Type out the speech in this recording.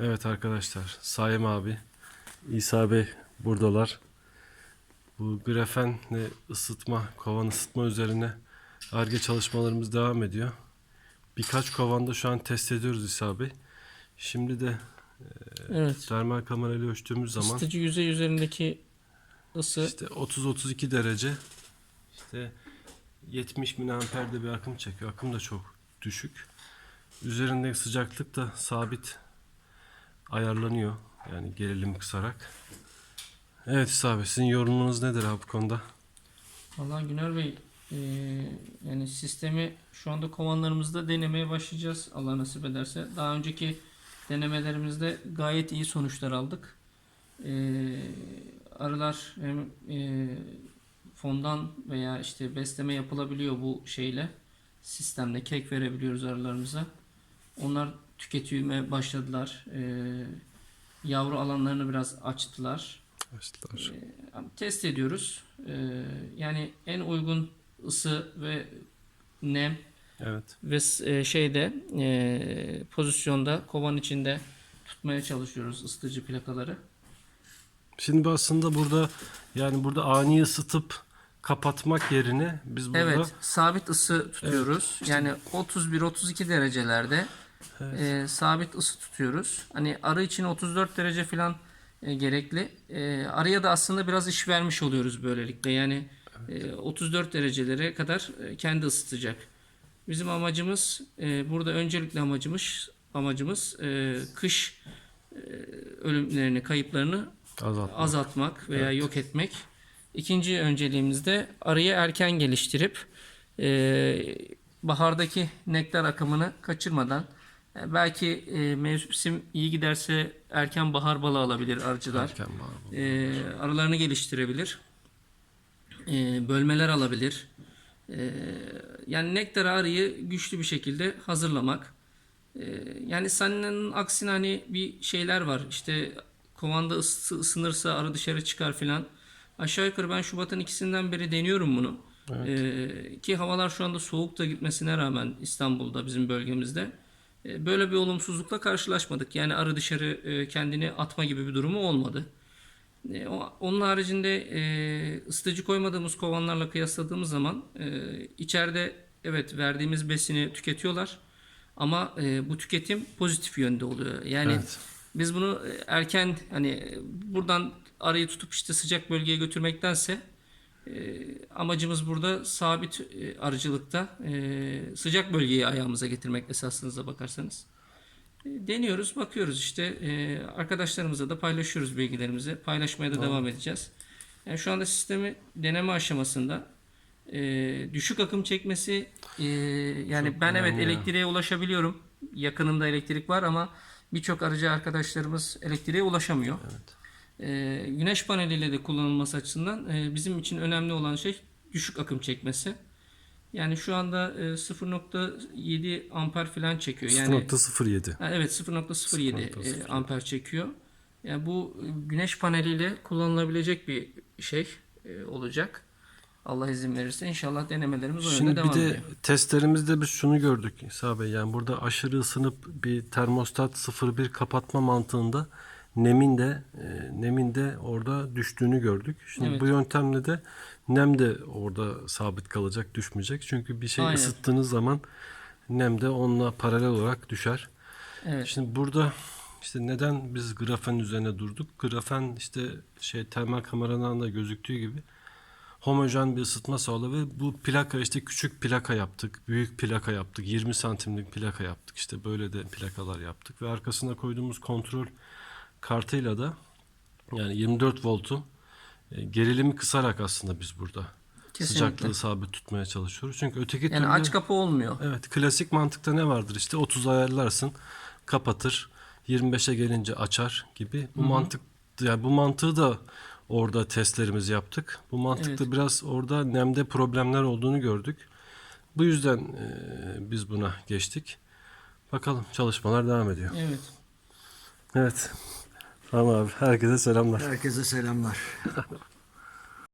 Evet arkadaşlar, Saim abi, İsa Bey buradalar. Bu grafenle ısıtma, kovan ısıtma üzerine ARGE çalışmalarımız devam ediyor. Birkaç kovanda şu an test ediyoruz İsa Bey. Şimdi de Evet. termal kamerayla ölçtüğümüz zaman Isıtıcı yüzey üzerindeki ısı işte 30-32 derece işte 70 miliamperde bir akım çekiyor. Akım da çok düşük. Üzerindeki sıcaklık da sabit ayarlanıyor. Yani gerilim kısarak. Evet İsa abi sizin yorumunuz nedir abi bu konuda? Vallahi Güner Bey eee, yani sistemi şu anda kovanlarımızda denemeye başlayacağız Allah nasip ederse. Daha önceki denemelerimizde gayet iyi sonuçlar aldık. Eee, arılar hem eee, fondan veya işte besleme yapılabiliyor bu şeyle. Sistemde kek verebiliyoruz arılarımıza. Onlar tüketime başladılar. Eee, yavru alanlarını biraz açtılar. Başlar. Ee, test ediyoruz. Ee, yani en uygun ısı ve nem Evet. ve e, şeyde e, pozisyonda kovan içinde tutmaya çalışıyoruz ısıtıcı plakaları. Şimdi bu aslında burada yani burada ani ısıtıp kapatmak yerine biz burada Evet, sabit ısı tutuyoruz. Yani 31-32 derecelerde e, sabit ısı tutuyoruz. Hani arı için 34 derece falan e, gerekli. E, arıya da aslında biraz iş vermiş oluyoruz böylelikle. Yani e, 34 derecelere kadar e, kendi ısıtacak. Bizim amacımız e, burada öncelikle amacımız amacımız e, kış e, ölümlerini, kayıplarını azaltmak. azaltmak veya yok etmek. İkinci önceliğimiz de arıyı erken geliştirip e, bahardaki nektar akımını kaçırmadan belki e, mevsim iyi giderse erken bahar balı alabilir arıcılar. Erken bağlı. E, arılarını geliştirebilir. E, bölmeler alabilir. E, yani nektar arıyı güçlü bir şekilde hazırlamak. E, yani senin aksine hani bir şeyler var. İşte kovanda ısı, ısınırsa arı dışarı çıkar filan. Aşağı yukarı ben Şubat'ın ikisinden beri deniyorum bunu. E, ki havalar şu anda soğuk da gitmesine rağmen İstanbul'da bizim bölgemizde e, böyle bir olumsuzlukla karşılaşmadık. Yani arı dışarı e, kendini atma gibi bir durumu olmadı. E, Onun haricinde e, ısıtıcı koymadığımız kovanlarla kıyasladığımız zaman e, içeride evet verdiğimiz besini tüketiyorlar ama e, bu tüketim pozitif yönde oluyor. Yani Evet. biz bunu e, erken hani e, buradan arayı tutup işte sıcak bölgeye götürmektense e, amacımız burada sabit e, arıcılıkta e, sıcak bölgeyi ayağımıza getirmek esasınıza bakarsanız. E, Deniyoruz, bakıyoruz işte arkadaşlarımıza da paylaşıyoruz bilgilerimizi. Paylaşmaya da devam edeceğiz. Yani şu anda sistemi deneme aşamasında e, düşük akım çekmesi e, yani Çok ben evet ya. elektriğe ulaşabiliyorum. Yakınımda elektrik var ama birçok arıcı arkadaşlarımız elektriğe ulaşamıyor. Evet. E, güneş paneliyle de kullanılması açısından e, bizim için önemli olan şey düşük akım çekmesi. Yani şu anda e, 0.7 amper falan çekiyor. Yani 0.07. Ha, evet 0.07 e, 0.07. amper çekiyor. Yani bu e, güneş paneliyle kullanılabilecek bir şey e, olacak. Allah izin verirse inşallah denemelerimiz yönde Şimdi devam bir de ediyor. testlerimizde biz şunu gördük İsa Bey. Yani burada aşırı ısınıp bir termostat 0.1 kapatma mantığında nemin de e, nemin de orada düştüğünü gördük. Şimdi Evet. bu yöntemle de nem de orada sabit kalacak, düşmeyecek. Çünkü bir şey Aynen. ısıttığınız zaman nem de onunla paralel olarak düşer. Evet. Şimdi burada işte neden biz grafen üzerine durduk? Grafen işte şey termal kameradan da gözüktüğü gibi homojen bir ısıtma sağlıyor ve bu plaka işte küçük plaka yaptık, büyük plaka yaptık, 20 santimlik plaka yaptık. İşte böyle de plakalar yaptık ve arkasına koyduğumuz kontrol kartıyla da yani 24 voltu e, gerilimi kısarak aslında biz burada Kesinlikle. sıcaklığı sabit tutmaya çalışıyoruz. Çünkü öteki Yani türlü aç kapı olmuyor. Evet klasik mantıkta ne vardır işte 30 ayarlarsın kapatır 25'e gelince açar gibi bu mantık yani bu mantığı da orada testlerimizi yaptık. Bu mantıkta biraz orada nemde problemler olduğunu gördük. Bu yüzden e, biz buna geçtik. Bakalım çalışmalar devam ediyor. Evet. Evet. Tamam abi herkese selamlar. Herkese selamlar.